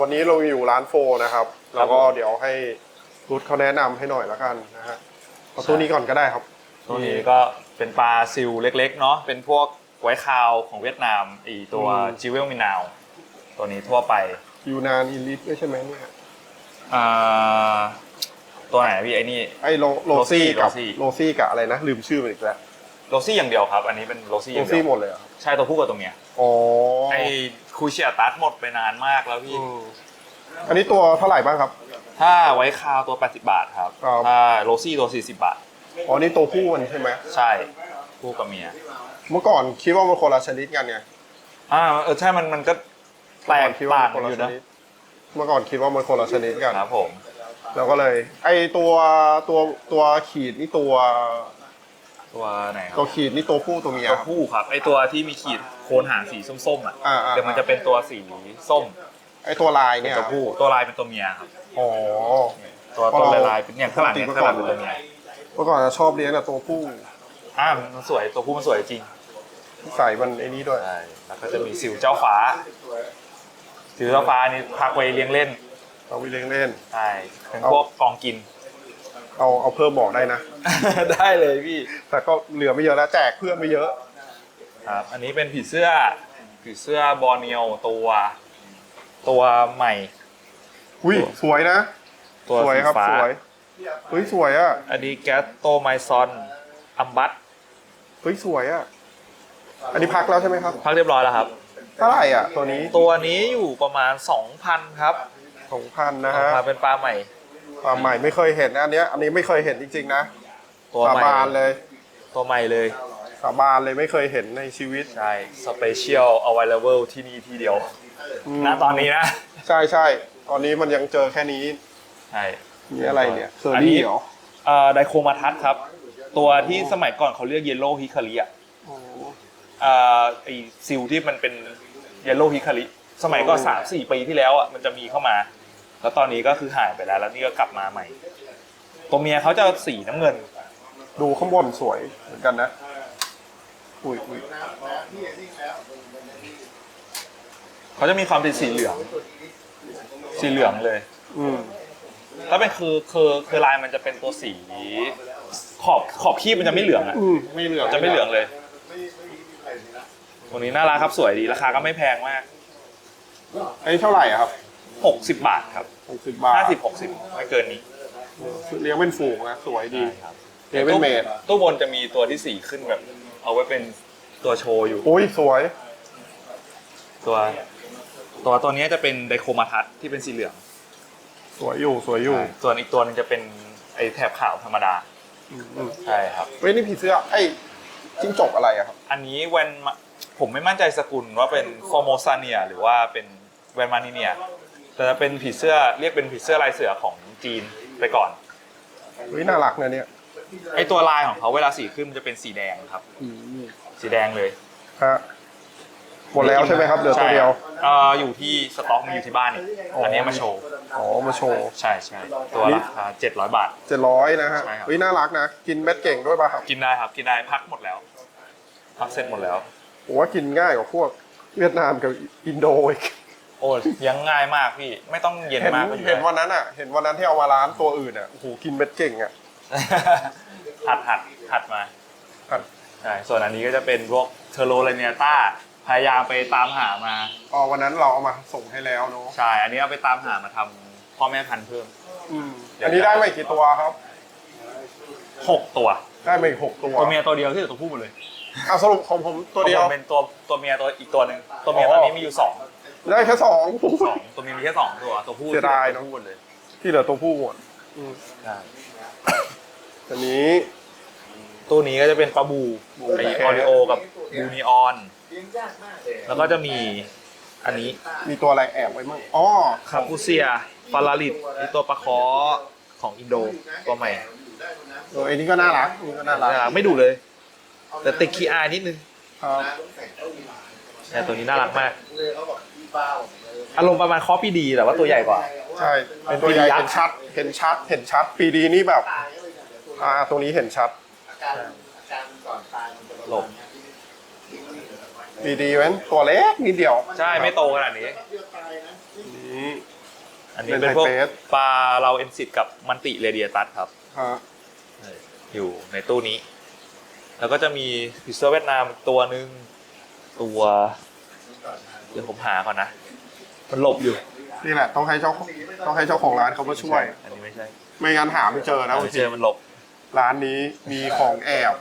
อวันนี้เราอยู่ร้านโฟนะครับ แล้วก็เดี๋ยวให้รุดเขาแนะนำให้หน่อยละกันนะฮะเอาตัวนี้ก่อนก็ได้ครับ ตัวนี้ก็เป็นปลาซิลเล็กๆเนาะเป็นพวกไว้คาวของเวียดนามอีตัวอืม จิเวลมินาว ตัวนี้ทั่วไปยูนานอิลิทด้วยใช่ไหมเนี่ยอ่าตัวไหนพี่ไอ้นี่ ไอ้โลโลซี่กับโลซี่ โลซี่กับอะไรนะ ลืมชื่อมันอีกแล้วโรซี่อย่างเดียวครับ อันนี้เป็นโรซี่อโลย่างเดีซี่ยวหมดเลยเหรอใช่ตัวผู้กับตัวเมียอ๋อไอ้ คูเชียตัสหมดไปนานมากแล้วพี่อืมอันนี้ตัวเท่าไหร่บ้างครับ ถ้าไว้คาวตัว 80 บาทครับครับ ถ้าโรซี่ตัว 40 บาท อ๋อนี่ตัวผู้มันใช่ไหมใช่คู่กับเมียเมื่อก่อนคิดว่ามันคนละชนิดกันไงอ่าเออใช่มันมันก็แปลกเมื่อก่อนคิดว่าต่างมันคนอละยู่ชนะนิดเมื่อก่อนคิดว่ามันคนละชนิดกันครับผม แล้วก็เลย ไอตัวตัวตัวขีดนี่ตัว ตัวไหนครัตัวบขีดนี่ตัวผู้ตัวเมียตัวผู้ครับไอตัวที่มีขีดโคนหางสีส้มๆอะอ่าอ่าเดี๋ยวมันจะเป็นตัวสีส้มไอตัวลายเป็นเนี่ยตัวผู้ตัวลายเป็นตัวเมียครับอ๋อ ตัวเพราะตัวเราลายๆเป็นเนี่ยข้างหลังเนี่ยปกติข้างหลังเป็นตัวเมียเมื่อก่อนจะชอบเลี้ยงแต่ตัวผู้อ่ามันสวยตัวผู้มันสวยจริงใส่มันไอ้นี้ด้วย ใช่แล้วก็จะมีสิวเจ้าฟ้า สิวเจ้าฟ้านี่พักไว้เลี้ยงเล่น เอาไปเลี้ยงเล่น ใช่เป็นเอาพวกกองกิน เอาเอาเพิ่มบอกได้นะ ได้เลยพี่ แต่ก็เหลือไม่เยอะแล้วแจกเพื่อนไม่เยอะ ครับ อันนี้เป็นผีเสื้อ ผีเสื้อบอร์เนียวตัว ตัวใหม่ อุ้ยสวยนะ ตัวสวยสีครับฟ้าสวยเฮ้ยสวยอะ อันนี้แกสโตไมซอนอัมบัตเฮ้ยสวยอะ อันนี้พักแล้วใช่ไหมครับ พักเรียบร้อยแล้วครับ เท่าไหร่อะ ตัวนี้ ตัวนี้อยู่ประมาณ2,000ครับสองพันนะฮะมาเป็นปลาใหม่ ปลาใหม่ไม่เคยเห็นนะอันเนี้ยอันนี้ไม่เคยเห็นจริงๆนะตัวสาใหม่บานเลย ตัวใหม่เลย สาบานเลยไม่เคยเห็นในชีวิตใช่ Special Available ที่นี่ที่เดียวมณตอนนี้นะ ใช่ใช่ตอนนี้มันยังเจอแค่นี้ใช่นี่อะไรเนี่ยเคออันนี้รี่เหรอเอ่อไดโคมาทัสครับ ตัวที่สมัยก่อนเขาเรียกเยลโล่ฮิคาริอะเอ่อไอซิลที่มันเป็นเยลโล่ฮิคาริสมัยก่อนสามสี่ปีที่แล้วอะมันจะมีเข้ามา แล้วตอนนี้ก็คือหายไปแล้ว แล้วนี่ก็กลับมาใหม่ ตัวเมียเขาจะสีน้ำเงิน ดูข้างบนสวยเหมือนกันนะ อุ้ยอุ้ยเขาจะมีความเป็นสีเหลือง สีเหลืองเลย อืมถ้าเป็นคือคือคือลายมันจะเป็นตัวสี ขอบขอบขี้มันจะไม่เหลืองอะอืมไม่เหลืองจะไม่เหลืองเลยตัวนี้น่ารักครับสวยดีราคาก็ไม่แพงมาก อันนี้เท่าไหร่อะครับ 60 บาทครับ หกสิบบาท50 60 ไม่เกินนี้เลี้ยงเป็นฝูงนะสวยดีครับเลี้ยงเป็นเมดตู้บนจะมีตัวที่สี่ขึ้นแบบ เอาไว้เป็นตัวโชว์อยู่ อุ้ยสวย ตัว ตัวตัวนี้จะเป็นไดโคมาทัสที่เป็นสีเหลือง สวยอยู่สวยอยู่ส่วนอีกตัวหนึงจะเป็นไอแถบขาวธรรมดา อืมอืมใช่ครับ เว้ยนี่ผีเสื้อไอ้จิ้งจกอะไรอะครับ อันนี้แวนมาผมไม่มั่นใจสกุลว่าเป็นฟอร์โมซาเนีย หรือว่าเป็นแวนมานิเนีย แต่จะเป็นผีเสื้อเรียกเป็นผีเสื้อลายเสือของจีนไปก่อน เฮ้ยน่ารักนะเนี่ยไอตัวลายของเขาเวลาสีขึ้นมันจะเป็นสีแดงครับอืมสีแดงเลยฮะหมดแล้วใช่ไหมครับเหลือตัวเดียวใช่ครับเอ่ออยู่ที่สต็อกมีอยู่ที่บ้านอีกอ๋ออัอันนี้มาโชว์ อ๋อมาโชว์ ใช่ใช่ตัวนี่ราคา700บาท เจ็ดร้อยนะฮะใช่ครับ เฮ้ยน่ารักนะ กินเม็ดเก่งด้วยป่ะครับกินได้ครับกินได้พักหมดแล้ว พักเสร็จหมดแล้ว ผมว่ากินง่ายกว่าพวกเวียดนามกับอินโดอีก โอ้ยยังง่ายมากพี่ ไม่ต้องเย็นเห็นมากก็อยู่เห็นได้วันนั้นอะ เห็นวันนั้นที่เอามาร้านตัวอื่นอะโอ้โหกินเม็ดเก่งอะหัดหัดหัดมาหัดใช่ส่วนอันนี้ก็จะเป็นพวกเทอโรไลเนียต้าพยายามไปตามหามาอ๋อวันนั้นเราเอามาส่งให้แล้วเนาะใช่อันนี้เอาไปตามหามาทำพ่อแม่พันธุ์เพิ่มอืมเดี๋ยวอันนี้ได้มาอีกกี่ตัวครับ6ตัว ได้มาอีกหกตัวตัวเมียตัวเดียวที่เหลือตัวผู้หมดเลยอะสรุปของผมตัวเดียว ของผมเป็นตัวตัวเมียตัวอีกตัวหนึ่งตัวเมียอ๋อตอนนี้มีอยู่สอง ได้แค่สองสองตัวเมียมีแค่สองตัวตัวผู้เสียดายเนอะ ตัวผู้หมดเลยที่เหลือตัวผู้หมดอืมใช่อันนี้ ตัวนี้ก็จะเป็นปลาบูบูไอแคออริโอกับบูนีออนแล้วก็จะมีอันนี้มีตัวอะไรแอบไว้มั่งอ๋อคาปูเซียฟาราลิดนี่ตัวปลาคอของอินโดตัวใหม่เอออันนี้ก็น่ารักอันนี้ก็น่ารักน่ารักไม่ดุเลย แต่ติดคีอาร์นิดนึงครับแต่ตัวนี้น่ารักมากอารมณ์ประมาณคอปีดีแต่ว่าตัวใหญ่กว่า ใช่เป็นตัวใหญ่ปียักษ์เห็นชัด เห็นชัด เห็นชัด ปีดีนี่แบบอ่าตรงนี้เห็นชัดหลบปีดีเว้นตัวเล็กนิดเดียวใช่ ไม่โตขนาดนี้นี่นี้อันนี้เป็นเป็นพวกไฮเปส ปลาเราเอนซิตกับมันติเรเดียตัสครับ ฮะอยู่ในตู้นี้ แล้วก็จะมีพิซซ่าเวียดนามตัวหนึ่งตัว เดี๋ยวผมหาก่อนนะ มันหลบอยู่นี่แหละต้องให้เจ้าต้องให้เจ้าของร้านเขามาช่วย อันนี้ไม่ใช่ไม่งั้นหาไม่เจอนะไม่เจอมันหลบ ร้านนี้มีของแอบ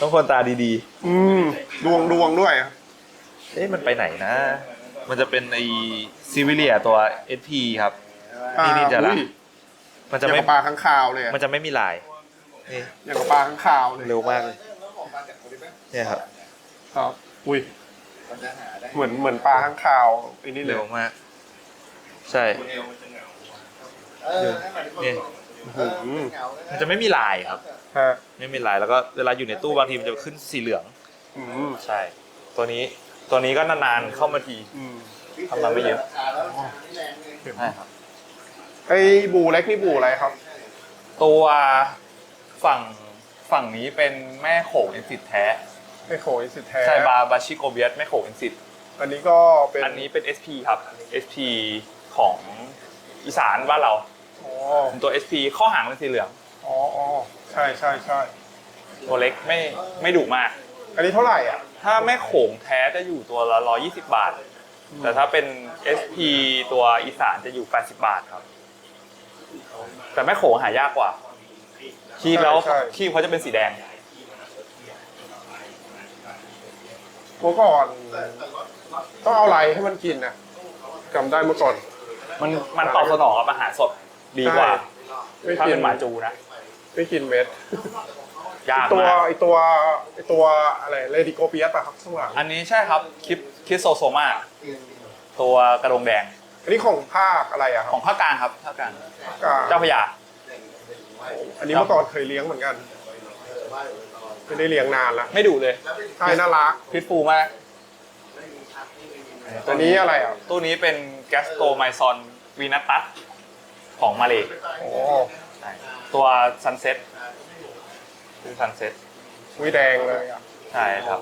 ต้องคนตาดีอืมดวงดวงด้วย ๆ เอ๊ะมันไปไหนนะ มันจะเป็นไอซิวิเลียตัว SP ครับนี่นี่จะละ อุ้ยมันจะจะไม่ไม่ปลาข้างคาวเลยอะมันจะไม่มีลาย นี่อย่างกับปลาข้างคาวเลยเร็วมากเลย เนี่ยครับครับ อุ้ย เหมือนเหมือนปลาข้างคาวไอ้นี่เลยเร็วมาก ใช่เนี่ยอืมมันจะไม่มีลายครับ ฮะไม่มีลายแล้วก็เวลาอยู่ในตู้บางทีมันจะขึ้นสีเหลือง อืมใช่ ตัวนี้ตัวนี้ก็นานๆเข้ามาที อืมทำมาไม่เยอะใช่ครับ ไอ้บูเล็กนี่บูอะไรครับ ตัวฝั่งฝั่งนี้เป็นแม่โขงเอนซิตแท้ ไอ้โขยสิแท้ใช่บาบาชิโกเบียสแม่โขงเอนซิตอันนี้ก็เป็นอันนี้เป็น SP ครับ SP ของอีสานบ้านเราอ๋อเป็นตัว SP ข้อหางเป็นสีเหลืองอ๋ออ๋อใช่ใช่ใช่ตัวเล็กไม่ไม่ดุมาก อันนี้เท่าไหร่อะ ถ้าแม่โขงแท้จะอยู่ตัวละ 120 บาท แต่ถ้าเป็น SP ตัวอีสานจะอยู่ 80 บาทครับ แต่แม่โขงหายากกว่า คีบแล้วใช่ใช่ คีบเขาจะเป็นสีแดง เมื่อก่อนต้องเอาอะไรให้มันกินนะจำได้เมื่อก่อน มันมันตอบสนองกับอาหารสดดีกว่า ไม่ถ้ากิเป็นหมาจูนะ ไม่กินเม็ด ยากตัวมาก ไอตัวไอตัวอะไรเลดิโกเปียสอะครับข้างหลังอันนี้ใช่ครับคลิปคิสโซโซมาตัวกระดงแดงอันนี้ของภาคอะไรอะคขรัอบงภาคกลางครับภาคกลางกาเจ้าพระยาอันนี้เมื่อก่อนเคยเลี้ยงเหมือนกัน ไม่ได้เลี้ยงนานละไม่ดุเลยใช่น่ารักพิษฟูมากตัวนี้อะไรอะตู้นี้เป็นแกสโตไมซอนวีนัตัสของมาเลยโอ้ตัวซันเซ็ตคือซันเซ็ตวิแดงเลยอะใช่ครับ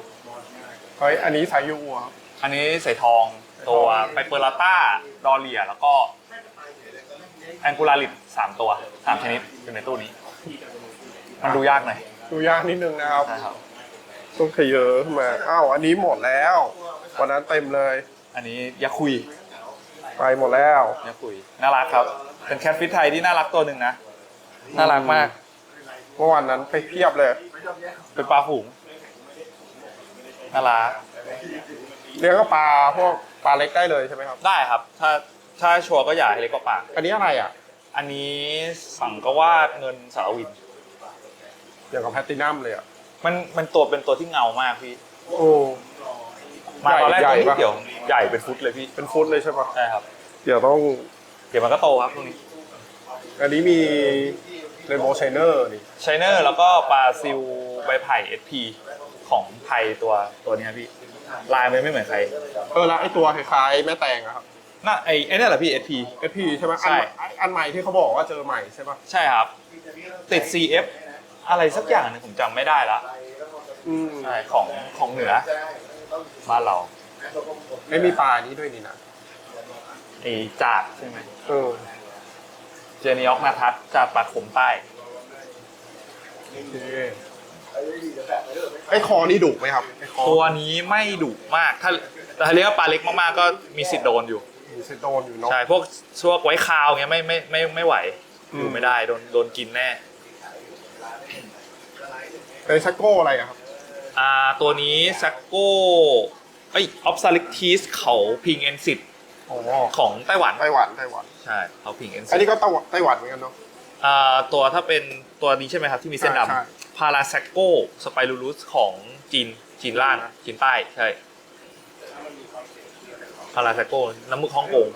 เฮ้ยอันนี้สายยูครับอันนี้ใส่ทองตัวไปเปอร์ลาต้าดอเลียแล้วก็แองกูลาริดสามตัวสามชนิดอยู่ในตู้นี้ มันดูยากหน่อย ดูยากนิดนึงนะครับใช่ครับ ต้องขยเยอะขึ้นมาอ้าวอันนี้หมดแล้ววันนั้นเต็มเลย อันนี้ยาคุยไปหมดแล้ว ยาคุย น่ารักครับ เป็นแคทฟิตไทยที่น่ารักตัวหนึ่งนะ น่ารักมาก เมื่อวันนั้นไปเพียบเลย เป็นปลาฝูงน่ารัก เลี้ยงก็ปลาพวกปลาเล็กได้เลยใช่ไหมครับ ได้ครับ ถ้าถ้าชัวร์ก็อย่าให้เล็กกว่าปาก อันนี้อะไรอะ อันนี้สังกวาดเงินสารวิน อย่างกับแพลตตินัมเลยอะ มันมันตัวเป็นตัวที่เงามากพี่ โอ้ มาตอนแรกใหญ่ตัวนิปะดเดียวใหญ่เป็นฟุตเลยพี่เป็นฟุตเลยใช่ปะใช่ครับ เดี๋ยวต้อง เดี๋ยวมันก็โตครับพวกนี้อันนี้มีเรนโบว์ไชเนอร์นี่ชเนอร์แล้วก็ปลาซิลใบไผ่ SP ของไทยตัวตัวเนี้ยพี่ ลายมันไม่เหมือนใครเออแล้วไอตัวคล้ายๆแม่แตงอะครับน่าไอ้ไอ้นี่นแหละพี่ SP SP ใช่ไหมใช่ อันอันใหม่ที่เขาบอกว่าเจอใหม่ใช่ปะใช่ครับ ติด CF อะไรสักอย่างหนึงผมจำไม่ได้ละอืมใช่ของของเหนือบ้านเราไม่มีปลานี้ด้วยนี่นะไอ้จากใช่ไหมเออเจนิออกนาทัศน์จากปากขมใต้โอเคไอคอนี่ดุไหมครับไอคอตัวนี้ไม่ดุมาก ถ้าแต่ถ้าเรียกว่าปลาเล็กมากๆก็มีสิทธิ์โดนอยู่ มีเซโดนอยู่เนาะ ใช่พวกช่วงไว้คาวเงี้ยไม่ไม่ไม่ไม่ไหวอืมอยู่ไม่ได้โดนโดนกินแน่ ไอชักโก้อะไรอะครับอ่าตัวนี้ซักโก้เอ้ยออฟซาลิกทีสเขาพิงเอนซิตอ๋อของไต้หวันไต้หวันไต้หวัน ใช่เขาพิงเอนซิอันตนี้ก็ไต้หวันไต้หวันเหมือนกันเนาะ อ่าตัวถ้าเป็นตัวนี้ใช่ไหมครับที่มีเส้นใช่ใช่ ดำพาราซักโก้สไปรูลุสของจีนจีนล่างจีนใต้ใช่พาราซักโก้น้ำมึกฮ่องกง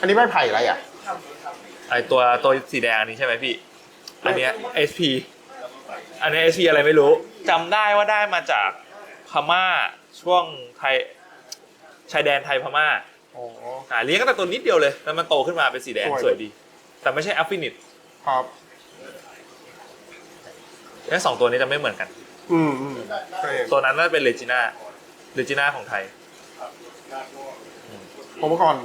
อันนี้ไม่ไผ่อะไรอะไอตัวตัวสีแดงอันนี้ใช่ไหมพี่ อันเนี้ย SP อันเนี้ย SP อะไรไม่รู้จำได้ว่าได้มาจากพม่าช่วงไทยชายแดนไทยพม่าอ๋ออ่าเลี้ยงตั้งแต่ตัวนิดเดียวเลยแล้วมันโตขึ้นมาเป็นสีแดงสวย สวยดี แต่ไม่ใช่อัฟฟินิตครับ ทั้งสองตัวนี้จะไม่เหมือนกัน อืมอืมใช่ตัวนั้นน่าจะเป็นเลจิน่าเลจิน่าของไทยเพราะเมื่อก่อน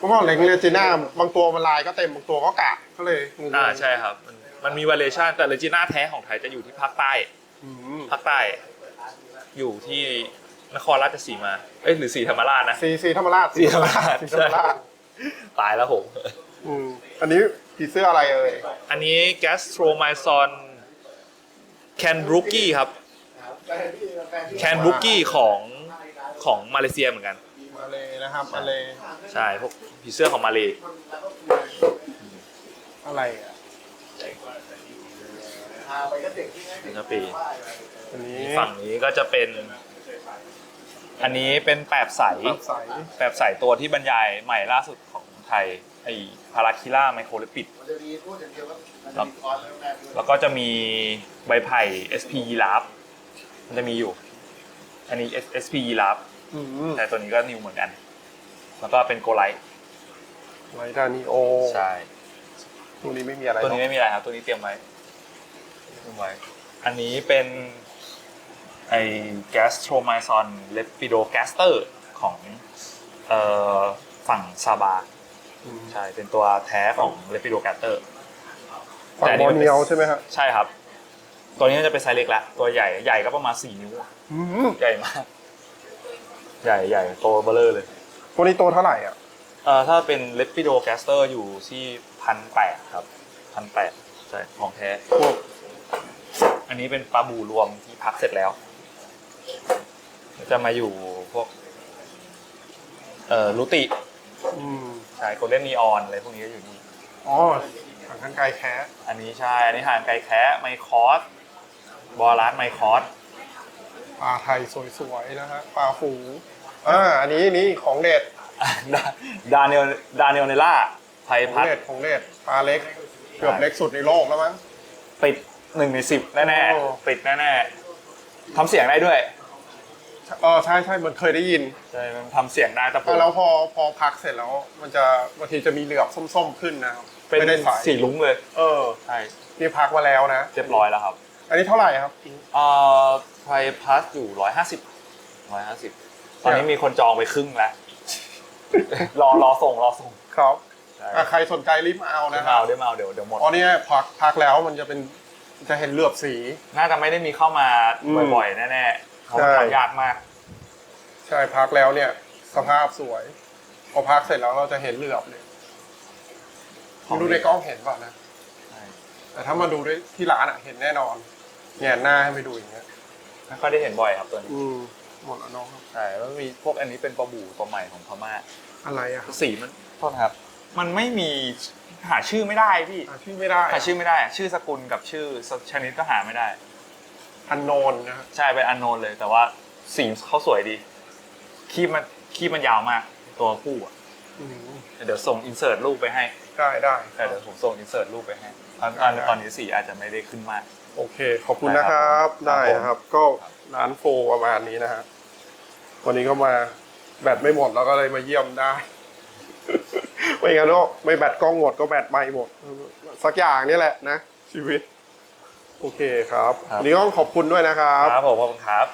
เมื่อก่อนเล็งเลจิน่าบางตัวมันลายก็เต็มบางตัวก็กะก็เลยงงๆอ่าใช่ครับ มันมันมีวาเลชันแต่เลจิน่าแท้ของไทยจะอยู่ที่ภาคใต้อืมภาคใต้ อยู่ที่นครราชสีมาเอ้ยหรือสีธรรมราชนะ สีสีธรรมราชสีธรรมราช สีธรรมราชตายแล้วผม อืมอันนี้ผีเสื้ออะไรเอ่ยอันนี้ gastromycin can b r o o k i e ครับ can b r o o k i e ของของมาเลเซียเหมือนกัน มาเลยนะครับมาเลยใช่พวกผีเสื้อของมาเลอะไรอะนะครับปีอันนี้ฝั่งนี้ก็จะเป็น อันนี้เป็นแปบใสแบบใสแปบใสตัวที่บรรยายใหม่ล่าสุดของไทยไอ้พาราคิล่าไมโครลิปิดแล้วแล้วก็จะมีใบไผ่ SP ยีราฟมันจะมีอยู่ อันนี้ SP ยีราฟ อืมแต่ตัวนี้ก็นิวเหมือนกัน แล้วก็เป็นโกไลท์ไวดานิโอใช่ ตัวนี้ไม่มีอะไรตัวนี้เนอะไม่มีอะไรครับ ตัวนี้เตรียมไว้เตรียมไว้ อันนี้เป็นไอ้ gastromycin lepidogaster ของเอ่อฝั่งซาบา อืมใช่ เป็นตัวแท้ของ lepidogaster ฝั่งบอร์เนียวใช่ไหมครับใช่ครับ ตัวนี้จะเป็นไซส์เล็กแล้วตัวใหญ่ ใหญ่ก็ประมาณ4นิ้ว อืมใหญ่มาก ใหญ่ใหญ่โตเบลเลอร์เลยตัวนี้โตเท่าไหร่อะเอ่อถ้าเป็น lepidogaster อยู่ที่พันแปดครับพันแปดใช่ของแท้พวกอันนี้เป็นปลาบูรวมที่พักเสร็จแล้ว จะมาอยู่พวก เอ่อลูติอืมใช่โกลเด้นนีออนอะไรพวกนี้ก็อยู่นี่ อ๋อถังกันไกลแคสอันนี้ใช่ อันนี้หางไก่แคะไมคอส บอลัสไมคอส ปลาไทยสวยๆนะฮะปลาฝู อ่าอันนี้นี่ของเด็ดดาเนลดาเนลเนล่าไทยของพัดเด็ดของเด็ดปลาเล็ก เกือบเล็กสุดในโลกแล้วมั้งปิดหนึ่งในสิบแน่โอ้ๆปิดแน่ๆทำเสียงได้ด้วยเออใช่ใช่มันเคยได้ยินใช่มันทำเสียงได้แต่ผมแล้วพอพอพักเสร็จแล้ว มันจะบางทีจะมีเหลือบส้มๆขึ้นนะครับเป็นไม่ได้ใสสีลุ้งเลยเออใช่นี่พักมาแล้วนะ เรียบร้อยแล้วครับอันนี้เท่าไหร่ครับ เอ่อไทยพัสอยู่ร้อยห้าสิบร้อยห้าสิบ ตอนนี้มีคนจองไปครึ่งแล้วรอรอส่งรอส่งครับใช่อะใครสนใจรีบมาเอาเดี๋ยนะวคมารับเอาเดี๋ยวมาเอาเดี๋ยวเดี๋ยวหมด อ๋อเนี่ยพักพักแล้วมันจะเป็นจะเห็นเหลือบสี น่าจะไม่ได้มีเข้ามาอืมบ่อยๆแน่ๆเพราะใช่มันทำยากมาก ใช่พักแล้วเนี่ย สภาพสวย พอพักเสร็จแล้วเราจะเห็นเหลือบเลยมาดูในกล้องเห็นป่ะนะใช่แต่ถ้ามาดูด้วยที่ร้านอะเห็นแน่นอนแงนหน้าให้ไปดูอย่างเงี้ยไม่ค่อยได้เห็นบ่อยครับตัวนี้อืม หมดแล้วเน้องครับใช่แล้วมีพวกอันนี้เป็นปลาบูตัวใหม่ของพม่าอะไรอะครับสีมันโทษนะครับ มันไม่มีหาชื่อไม่ได้พี่หาชื่อไม่ได้หาชื่อไม่ได้ชื่อสกุลกับชื่อชนิดก็หาไม่ได้ อันโนนนะครับใช่เป็นอันโนนเลยแต่ว่าสีเขาสวยดีคีบมันคีบมันยาวมาก ตัวผู้อะอืมเดี๋ยวส่งอินเสิร์ตรูปไปให้ได้ได้ แต่เดี๋ยวผมส่งอินเสิร์ตรูปไปให้ตอนตอนตอนนี้สีอาจจะไม่ได้ขึ้นมาก โอเค ขอบคุณนะครับ ได้ได้ครับนะครับ ก็ร้านโฟประมาณนี้นะฮะ วันนี้ก็มาแบตไม่หมดแล้วก็เลยมาเยี่ยมได้ ไม่งั้นก็ไม่แบตกล้องหมดก็แบตไม่หมด สักอย่างนี่แหละนะ ชีวิต โอเคครับ วันนี้ก็ต้องขอบคุณด้วยนะครับ ครับผมขอบคุณครับ